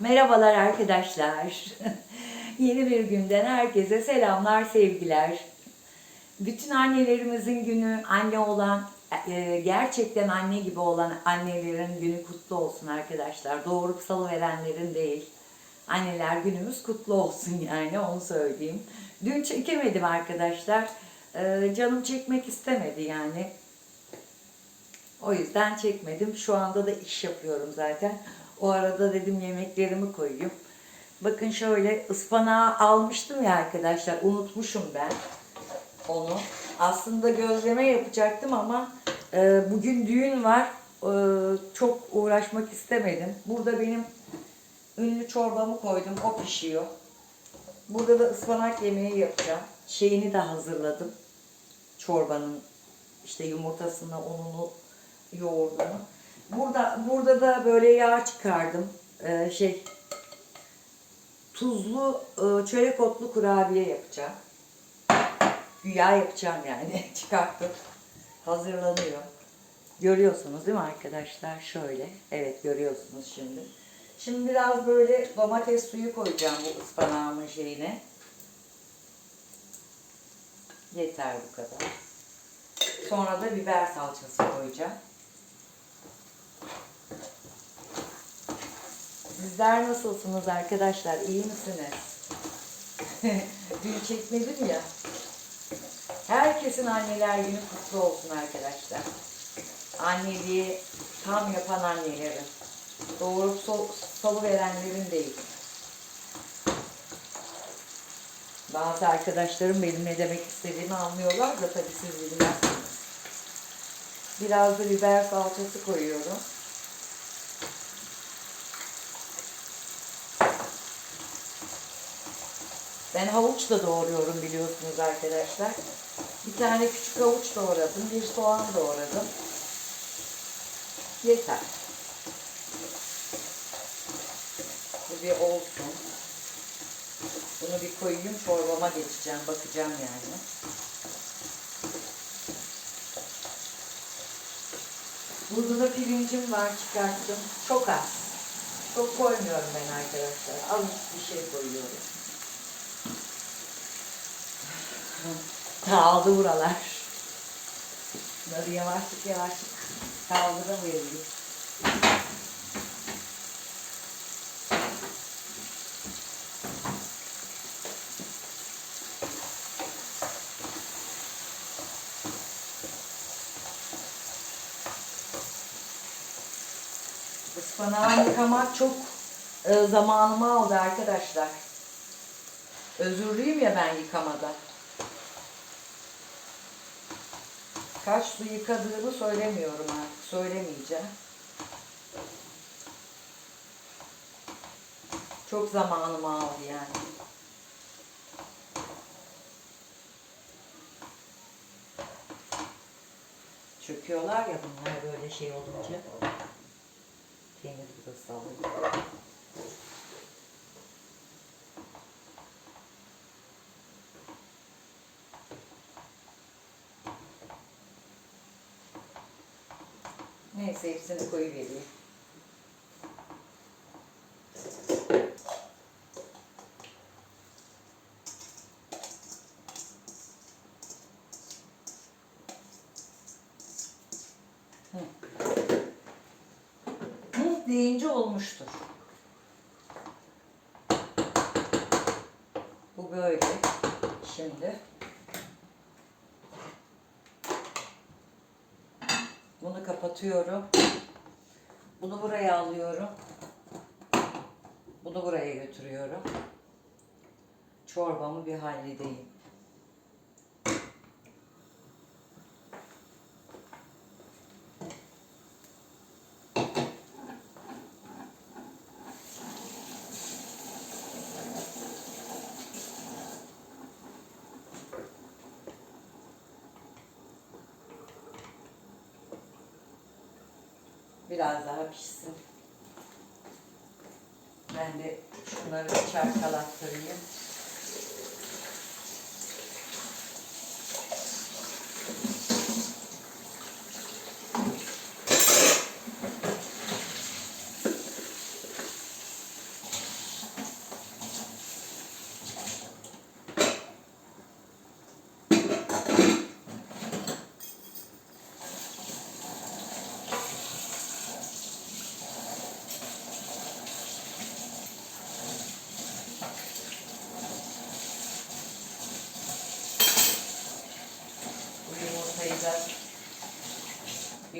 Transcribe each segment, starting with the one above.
Merhabalar arkadaşlar. Yeni bir günden herkese selamlar, sevgiler. Bütün annelerimizin günü, anne olan, e, gerçekten anne gibi olan annelerin günü kutlu olsun arkadaşlar. Doğurup salıverenlerin değil. Anneler günümüz kutlu olsun yani onu söyleyeyim. Dün çekemedim arkadaşlar. E, Canım çekmek istemedi yani. O yüzden çekmedim. Şu anda da iş yapıyorum zaten. O arada dedim yemeklerimi koyayım. Bakın şöyle ıspanağı almıştım ya arkadaşlar. Unutmuşum ben onu. Aslında gözleme yapacaktım ama e, bugün düğün var. E, çok uğraşmak istemedim. Burada benim ünlü çorbamı koydum. O pişiyor. Burada da ıspanak yemeği yapacağım. Şeyini de hazırladım. Çorbanın işte yumurtasını, ununu, yoğurdunu. Burada burada da böyle yağ çıkardım. Ee, şey tuzlu e, çörek otlu kurabiye yapacağım. Güya yapacağım yani. Çıkarttım. Hazırlanıyor. Görüyorsunuz değil mi arkadaşlar? Şöyle. Evet görüyorsunuz şimdi. Şimdi biraz böyle domates suyu koyacağım bu ıspanağımın şeyine. Yeter bu kadar. Sonra da biber salçası koyacağım. Sizler nasılsınız arkadaşlar? İyi misiniz? Dün çekmedim ya. Herkesin anneler günü kutlu olsun arkadaşlar. Anneliği tam yapan annelerin. Doğurup sol, salı verenlerin değil. Bazı arkadaşlarım benim ne demek istediğimi anlıyorlar da tabii siz bilmezsiniz. Biraz da biber salçası koyuyorum. Ben havuç da doğruyorum biliyorsunuz arkadaşlar. Bir tane küçük havuç doğradım, bir soğan doğradım. Yeter. Bu bir olsun. Bunu bir koyayım, çorbama geçeceğim, bakacağım yani. Burada da pirincim var, çıkarttım. Çok az. Çok koymuyorum ben arkadaşlar. Az bir şey koyuyorum. Dağıldı buralar. Bunları yavaşlık yavaşlık kaldıramıyorum. Ispanağı yıkamak çok e, zamanımı aldı arkadaşlar. Özürlüyüm ya ben yıkamada. Kaç su yıkadığımı söylemiyorum artık. Söylemeyeceğim. Çok zamanımı aldı yani. Çöküyorlar ya bunlar böyle şey olunca. Temiz burası alıyor. Neyse hepsini koyuvereyim. Hı. Hı deyince olmuştur. Bu böyle. Şimdi Bunu kapatıyorum. Bunu buraya alıyorum. Bunu buraya götürüyorum. Çorbamı bir halledeyim. Biraz daha pişsin. Ben de şunları çarkalattırayım.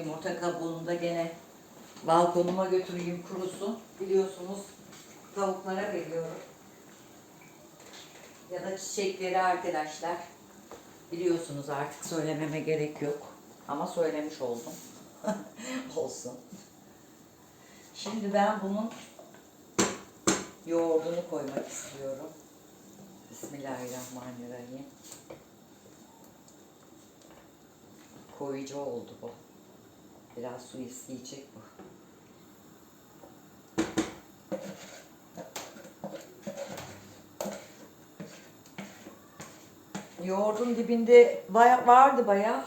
Yumurta kabuğunu da gene balkonuma götüreyim kurusun. Biliyorsunuz tavuklara veriyorum. Ya da çiçekleri arkadaşlar. Biliyorsunuz artık söylememe gerek yok. Ama söylemiş oldum. Olsun. Şimdi ben bunun yoğurdunu koymak istiyorum. Bismillahirrahmanirrahim. Koyucu oldu bu. Biraz su isteyecek bu. Yoğurdun dibinde baya- vardı bayağı.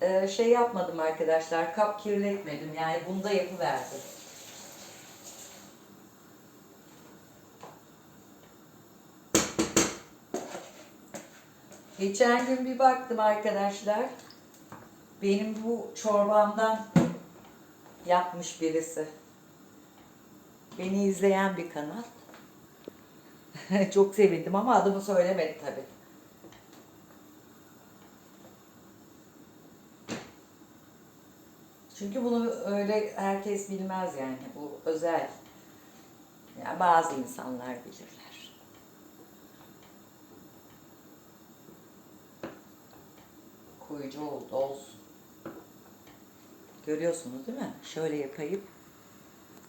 Ee, şey yapmadım arkadaşlar, kap kirletmedim. Yani bunda yapıverdim. Geçen gün bir baktım arkadaşlar. Benim bu çorbamdan yapmış birisi. Beni izleyen bir kanal. Çok sevindim ama adımı söylemedi tabii. Çünkü bunu öyle herkes bilmez yani. Bu özel. Yani bazı insanlar bilirler. Koyucu oldu olsun. Görüyorsunuz değil mi? Şöyle yapayım.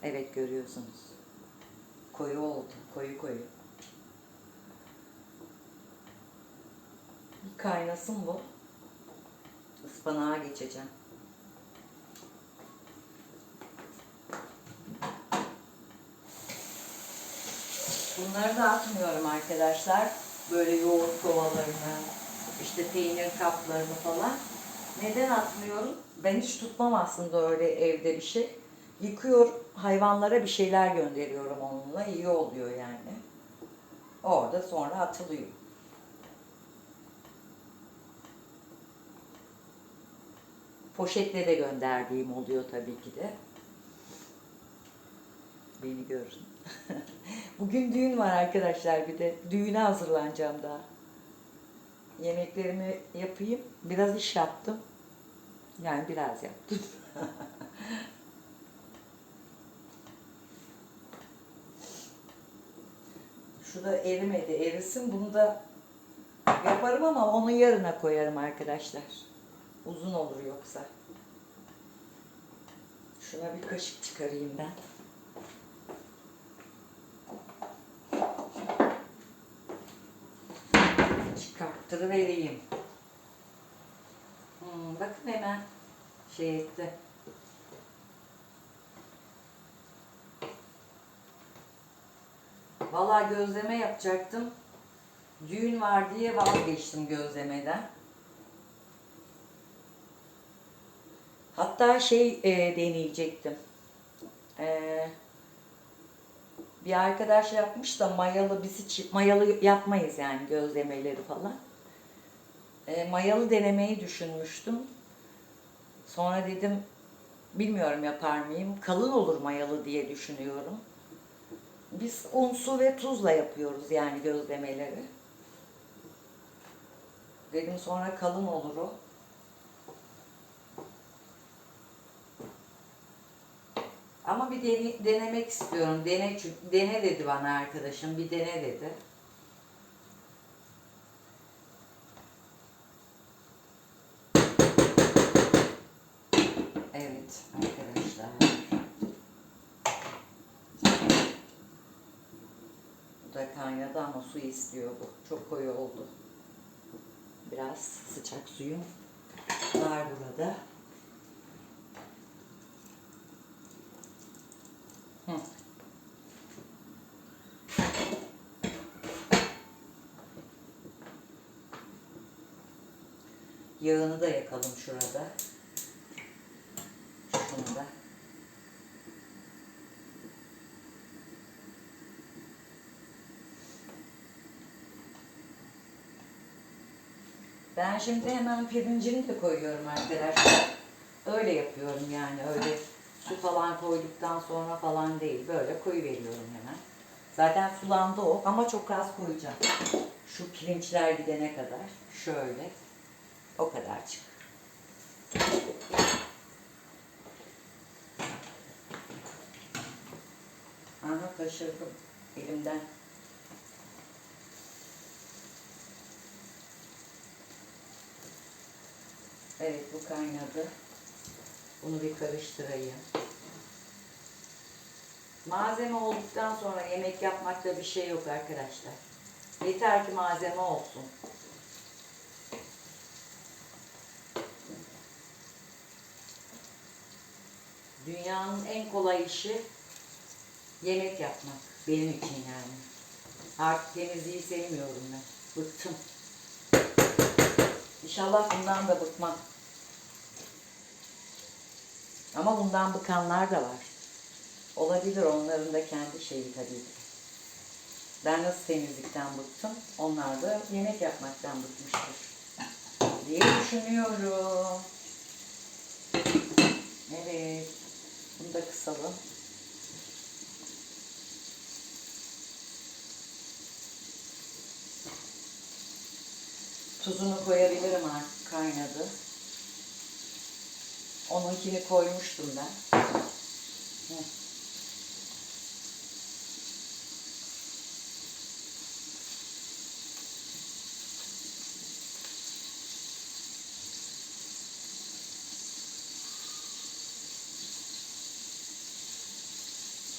Evet görüyorsunuz. Koyu oldu. Koyu koyu. Bir kaynasın bu. Ispanağa geçeceğim. Bunları da atmıyorum arkadaşlar. Böyle yoğurt kovalarını, işte peynir kaplarını falan. Neden atmıyorum? Ben hiç tutmam aslında öyle evde bir şey. Yıkıyor, hayvanlara bir şeyler gönderiyorum onunla. İyi oluyor yani. Orada sonra atılıyor. Poşetle de gönderdiğim oluyor tabii ki de. Beni görün. Bugün düğün var arkadaşlar bir de. Düğüne hazırlanacağım daha. Yemeklerimi yapayım. Biraz iş yaptım. Yani biraz yaptım. Şu da erimedi. Erisin. Bunu da yaparım ama onu yarına koyarım arkadaşlar. Uzun olur yoksa. Şuna bir kaşık çıkarayım ben. Çıkarttırıvereyim. Bakın hemen şey etti. Vallahi gözleme yapacaktım. Düğün var diye vazgeçtim gözlemeden. Hatta şey e, deneyecektim. E, bir arkadaş yapmış da mayalı biz hiç mayalı yapmayız yani gözlemeleri falan. E, mayalı denemeyi düşünmüştüm. Sonra dedim bilmiyorum yapar mıyım. Kalın olur mayalı diye düşünüyorum. Biz un, su ve tuzla yapıyoruz yani gözlemeleri. Dedim sonra kalın olur o. Ama bir dene- denemek istiyorum. Dene, dene dedi bana arkadaşım. Bir dene dedi. Evet arkadaşlar. Bu da kaynadı ama su istiyor bu. Çok koyu oldu. Biraz sıcak suyum var burada. Yağını da yakalım şurada. şimdi hemen pirincini de koyuyorum arkadaşlar. Öyle yapıyorum yani öyle su falan koyduktan sonra falan değil. Böyle koyu veriyorum hemen. Zaten sulandı o ama çok az koyacağım. Şu pirinçler gidene kadar şöyle o kadar çık. Aha kaşırdım elimden. Bu kaynadı. Bunu bir karıştırayım. Malzeme olduktan sonra yemek yapmakta bir şey yok arkadaşlar. Yeter ki malzeme olsun. Dünyanın en kolay işi yemek yapmak. Benim için yani. Artık temizliği sevmiyorum ben. Bıktım. İnşallah bundan da bıkmam. Ama bundan bıkanlar da var. Olabilir onların da kendi şeyi tabii. Ben nasıl temizlikten bıktım, onlar da yemek yapmaktan bıkmıştır. Diye düşünüyorum. Evet. Bunu da kısalım. Tuzunu koyabilirim artık kaynadı. Onunkini koymuştum ben. Hı.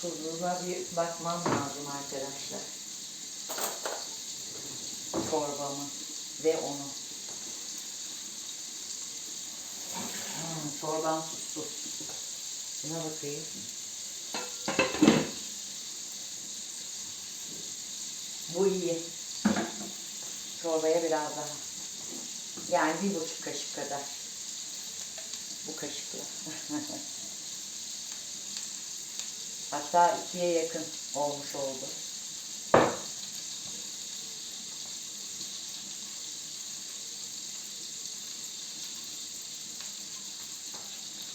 Tuzluğuna bir bakmam lazım arkadaşlar. Çorbamı ve onu. Çorbam tuzsuz. Buna bakayım. Bu iyi. Çorbaya biraz daha. Yani bir buçuk kaşık kadar. Bu kaşıkla. Hatta ikiye yakın olmuş oldu.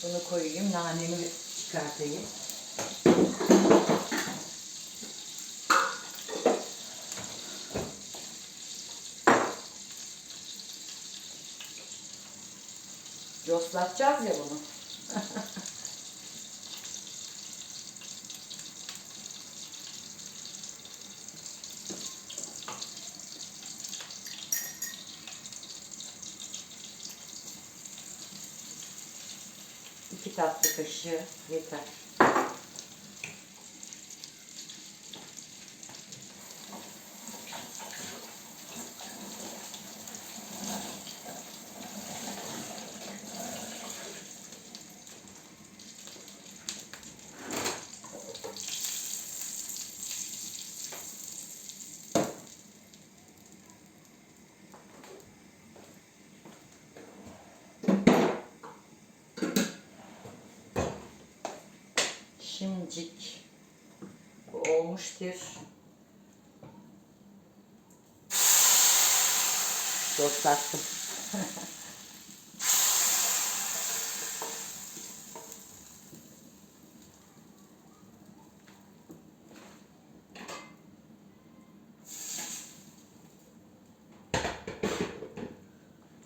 Bunu koyayım, nanemi çıkartayım. Yoslatacağız ya bunu. Tatlı kaşığı yeter. Bu olmuştur. Doslattım.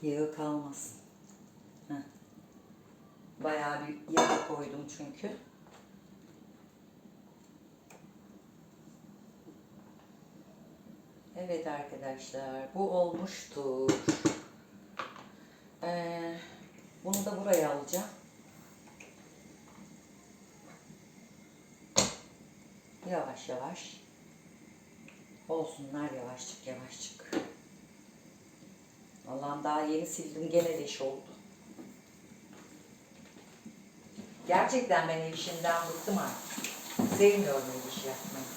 Yağı kalmasın. Heh. Bayağı bir yağ koydum çünkü. Evet arkadaşlar, bu olmuştur. Ee, bunu da buraya alacağım. Yavaş yavaş. Olsunlar yavaşçık yavaşçık. Allah'ım daha yeni sildim gene leş oldu. Gerçekten ben ev işinden bıktım artık. Sevmiyorum ev işi yapmayı.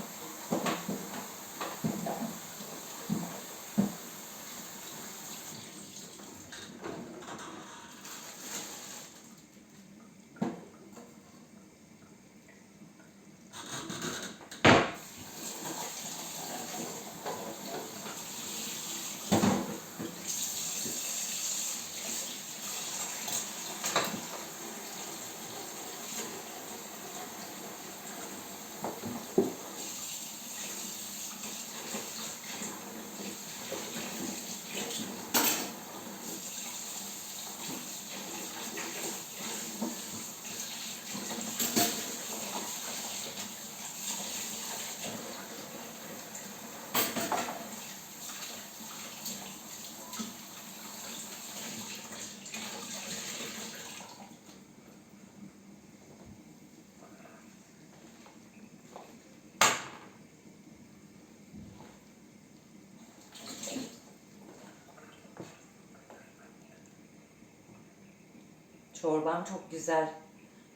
Çorbam çok güzel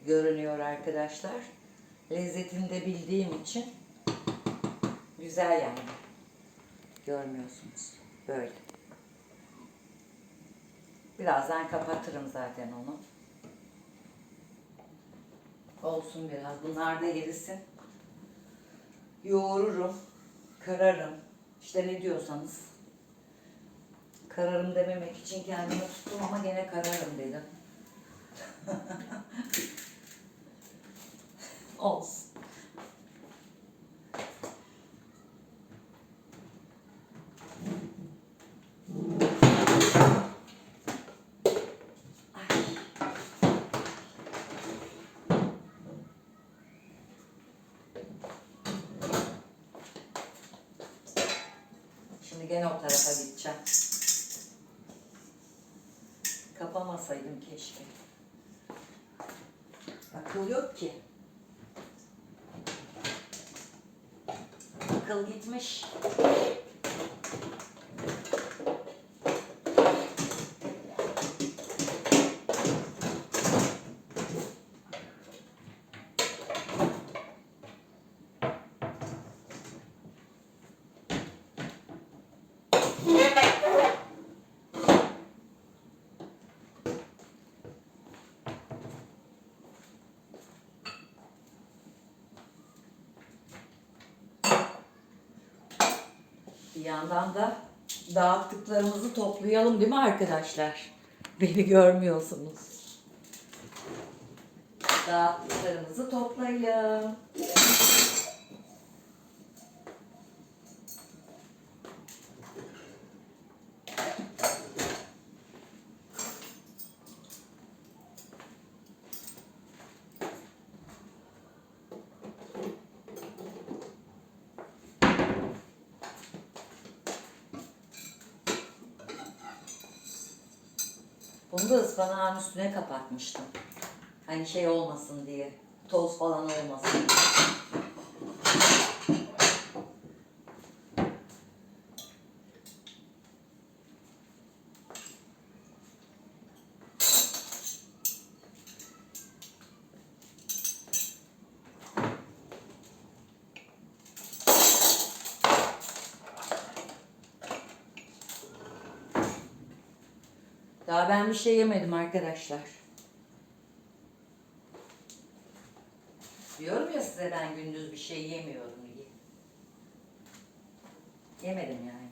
görünüyor arkadaşlar. Lezzetini de bildiğim için güzel yani. Görmüyorsunuz. Böyle. Birazdan kapatırım zaten onu. Olsun biraz. Bunlar da erisin. Yoğururum. Kararım. İşte ne diyorsanız. Kararım dememek için kendimi tuttum ama gene kararım dedim. Olsun. Şimdi gene o tarafa gideceğim. Kapamasaydım keşke. Akıl yok ki. Akıl gitmiş. Yandan da dağıttıklarımızı toplayalım değil mi arkadaşlar? Beni görmüyorsunuz. Dağıttıklarımızı toplayalım. Bunu da ıspanağın üstüne kapatmıştım. Hani şey olmasın diye. Toz falan olmasın. Daha ben bir şey yemedim arkadaşlar. Diyorum ya size ben gündüz bir şey yemiyorum diye. Yemedim yani.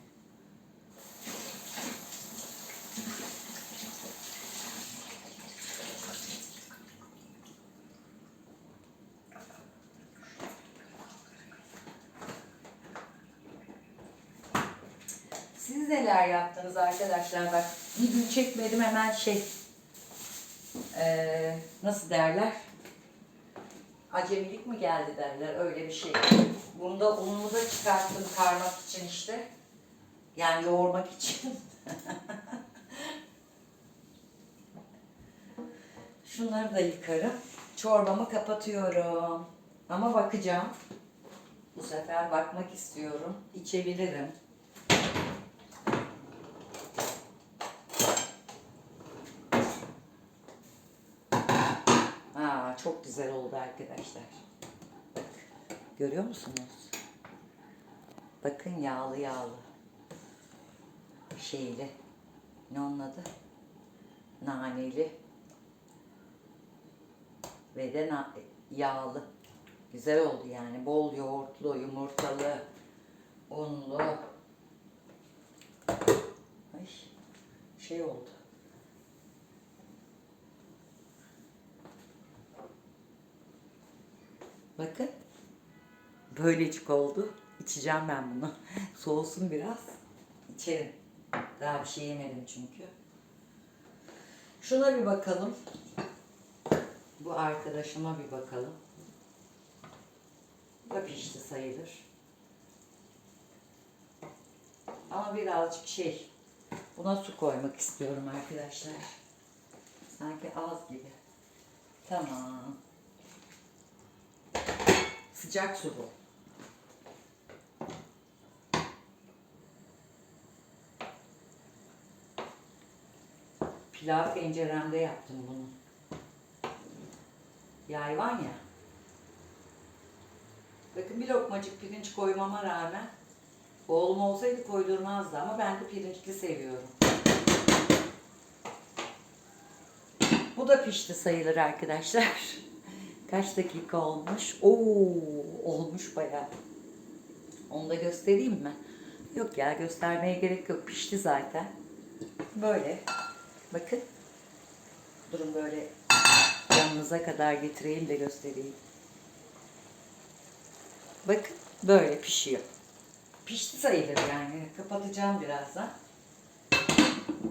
Siz neler yaptınız arkadaşlar? Bak bir gün çekmedim hemen şey eee, nasıl derler? Acemilik mi geldi derler öyle bir şey. Bunda ununu da çıkarttım karmak için işte. Yani yoğurmak için. Şunları da yıkarım. Çorbamı kapatıyorum. Ama bakacağım. Bu sefer bakmak istiyorum. İçebilirim. Çok güzel oldu arkadaşlar. Bak, görüyor musunuz? Bakın yağlı yağlı. Şeyli. Ne onun adı? Naneli. Ve de na- yağlı. Güzel oldu yani. Bol yoğurtlu, yumurtalı, unlu. Ay, şey oldu. Bakın. Böylecik oldu. İçeceğim ben bunu. Soğusun biraz. İçerim. Daha bir şey yemedim çünkü. Şuna bir bakalım. Bu arkadaşıma bir bakalım. Da pişti sayılır. Ama birazcık şey. Buna su koymak istiyorum arkadaşlar. Sanki az gibi. Tamam. Sıcak su bu. Pilav tenceremde yaptım bunu. Yay var ya. Bakın bir lokmacık pirinç koymama rağmen oğlum olsaydı koydurmazdı ama ben de pirinçli seviyorum. Bu da pişti sayılır arkadaşlar. Kaç dakika olmuş? Oo, olmuş bayağı. Onu da göstereyim mi? Yok ya göstermeye gerek yok. Pişti zaten. Böyle. Bakın. Durun böyle yanınıza kadar getireyim de göstereyim. Bakın böyle pişiyor. Pişti sayılır yani. Kapatacağım birazdan.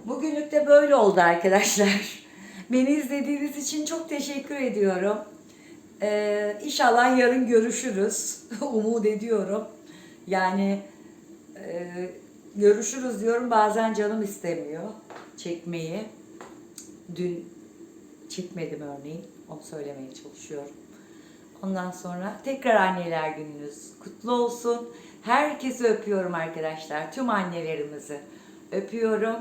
Bugünlük de böyle oldu arkadaşlar. Beni izlediğiniz için çok teşekkür ediyorum. Ee, inşallah yarın görüşürüz. Umut ediyorum. Yani e, görüşürüz diyorum bazen canım istemiyor çekmeyi. Dün çekmedim örneğin. Onu söylemeye çalışıyorum. Ondan sonra tekrar anneler gününüz kutlu olsun. Herkesi öpüyorum arkadaşlar. Tüm annelerimizi öpüyorum.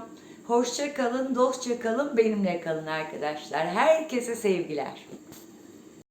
Hoşça kalın, dostça kalın, benimle kalın arkadaşlar. Herkese sevgiler.